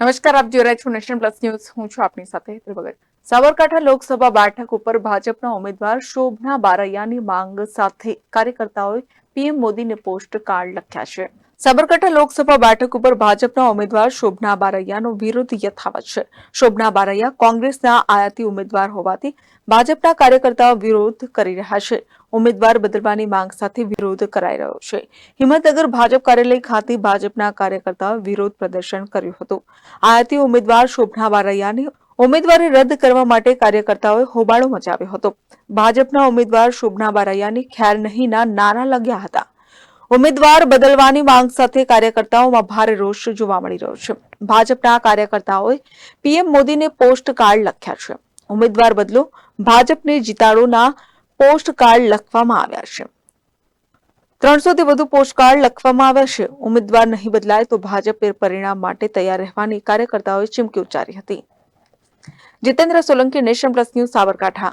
નમસ્કાર, આપ જોઈ રહ્યા છો નેશન પ્લસ ન્યૂઝ. હું છું આપની સાથે હેતલ સાબરકાંઠા લોકસભા બેઠક ઉપર ભાજપના ઉમેદવાર શોભના બારૈયાની માંગ સાથે કાર્યકર્તાઓએ પીએમ મોદીને પોસ્ટ કાર્ડ લખ્યા છે. સાબરકાંઠા લોકસભા બેઠક ઉપર ભાજપના ઉમેદવાર શોભના બારૈયાનો વિરોધ યથાવત છે. શોભના બારૈયા કોંગ્રેસના આયાતી ઉમેદવાર હોવાથી ભાજપના કાર્યકર્તાઓ વિરોધ કરી રહ્યા છે. ઉમેદવાર બદલવાની માંગ સાથે વિરોધ કરાઈ રહ્યો છે. હિંમતનગર ભાજપ કાર્યાલય ખાતે ભાજપના કાર્યકર્તાઓ વિરોધ પ્રદર્શન કર્યું હતું. આયાતી ઉમેદવાર શોભના બારૈયાની ઉમેદવારી રદ કરવા માટે કાર્યકર્તાઓએ હોબાળો મચાવ્યો હતો. ભાજપના ઉમેદવાર શોભના બારૈયાની ખેર નહીંના નારા લગ્યા હતા. ઉમેદવાર બદલવાની માંગ સાથે કાર્યકર્તાઓમાં ભારે રોષ જોવા મળી રહ્યો છે. ભાજપના કાર્યકર્તાઓએ પીએમ મોદીને પોસ્ટ કાર્ડ લખ્યા છે. ઉમેદવાર બદલો ભાજપને જીતાડોના પોસ્ટ કાર્ડ લખવામાં આવ્યા છે. ત્રણસોથી વધુ વધુ પોસ્ટકાર્ડ લખવામાં આવ્યા છે. ઉમેદવાર નહીં બદલાય તો ભાજપ પરિણામ માટે તૈયાર રહેવાની કાર્યકર્તાઓએ ચીમકી ઉચ્ચારી હતી. Jitendra Solanki, Nation Plus News, Sabarkantha.